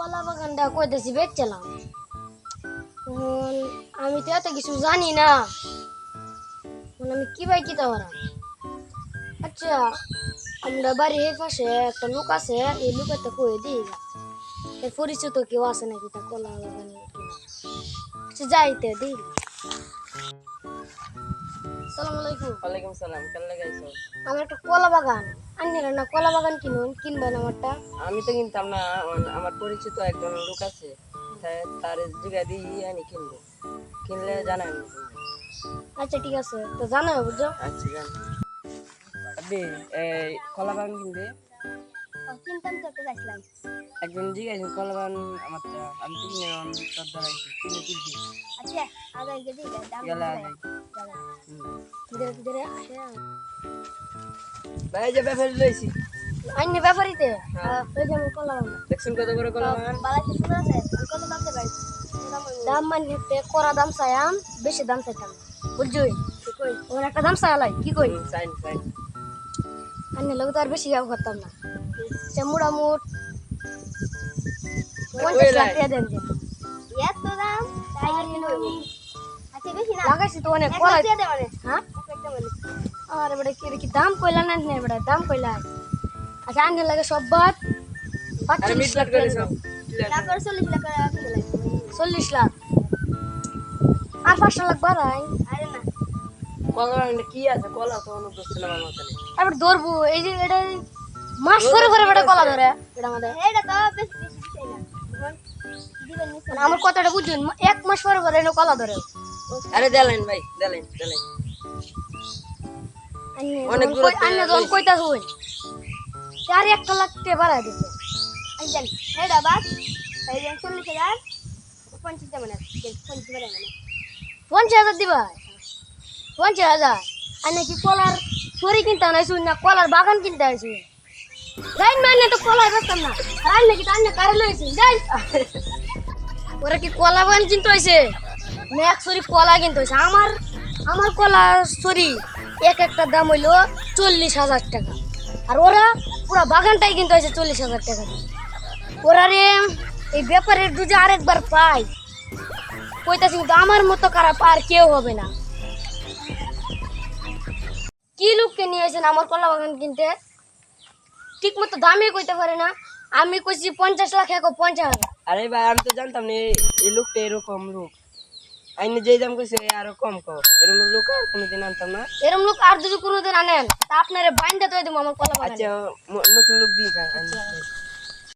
কলা বাগানটা কইতেছি এখন আমি তো এত কিছু জানি না। আমি কি ভাই কি তাওয়ারা আচ্ছা আমরা বাড়ির এই পাশে একটা লোক আছে, এই লোকের তো কয়ে দিই। এর পরিচিত কেউ আছে নাকি তা কলা বাগানে আচ্ছা যাইতে দিই। সালাম আলাইকুম। ওয়ালাইকুম সালাম কেন লাগাইছো আমার একটা কলা বাগান। না কলা বাগান কিনুন কিনবেন আমারটা। আমি তো কিনতাম না আমার- পরিচিত একজন লোক আছে তার জিগা দিয়ে কিনবো। কিনলে জানাই আচ্ছা ঠিক আছে তো জানো বুঝছ? আচ্ছা জান আবে এই কলা বাগান কিনবে? কিনতাম তো একটা যাইছিলাম একজন জিগাইছে কলা বাগান আমার আমি তো কিনে তোর দাঁড়াইছি কিনে কিনছি। আচ্ছা আগে গিয়ে দাম আগে ধীরে ধীরে আসে ভাই যে ব্যাপারে লইছি আইনি ব্যাপারিতে? হ্যাঁ। ওই যে আমি কলা দেখছেন কত বড় কলা বাগান বালাইতে আছে? কত দাম মানে করা দাম চাইয়াম বেশি দাম চাইতাম বুঝছই কই? ওর একটা দাম চাইলাই কি কই? সাইন সাইন আইনি লোক তো আর বেশি যাও করতাম না। সে মুড়ামুট পঞ্চাশ লাখ টাকা দেন এত দাম? না লাগাইছি তো অনেক হ্যাঁ? আরে বড় কি কি দাম কইলা না নে বড় দাম কইলা। আচ্ছা লাগে সব। বাদ চল্লিশ লাখ চল্লিশ লাখ। আর পাঁচশো লাখ বাড়াই। না। কলা কি আছে? কলা তো অনেক দোস্ত আমার মতন ধরবো। এই যে এটা মাস পরে পরে বেটা কলা ধরে। এটা আমাদের। এটা তো বেশি মানে আমার কথাটা বুঝুন এক মাস পরে পরে এনে কলা ধরে। আরে দেলেন ভাই দেলেন দেলেন অনেক দূরে আন্য যখন কইতা হই চার একটা লাখ টাকা বাড়াই দিছে আইজান এটা বাস আইজান চল্লিশ হাজার পঞ্চাশ দেবেন পঞ্চাশ দেবেন পঞ্চাশ হাজার দিবা? পঞ্চাশ হাজার। আর নাকি কলার ছড়ি কিনতে আনাইছু না কলার বাগান কিনতে আইছু যাই মানে তো কলা বেচতাম না। আর আইন নাকি তার কারে লইছি? যাই ওরা কি কলা বাগান কিনতে হয়েছে এক ছড়ি কলা কিনতে হয়েছে আমার আমার কলা ছড়ি এক একটা দাম হইল চল্লিশ হাজার টাকা। আর ওরা পুরো বাগানটাই কিনতে হয়েছে চল্লিশ হাজার টাকা। ওরা রে, এই ব্যাপারের দুজে আরেকবার পাই কইতাছি, কিন্তু আমার মতো কারা পার কেউ হবে না। কি লোককে নিয়ে আসেন আমার কলা বাগান কিনতে? ঠিক মতো দামই কইতে পারে না। আমি কইছি পঞ্চাশ লাখ, এক পঞ্চাশ আরে ভাই, আমি তো জানতাম না এই লোকটা এরকম লোক। আইনে যেই দাম কইছে আরও কম কর। এরকম লোক আর কোনোদিন আনতাম না। এরম লোক আর যদি কোনোদিন আনেন তা আপনারে বাইন্দা তো দেবো আমার কলা বাগানে। আচ্ছা নতুন লোক দিয়ে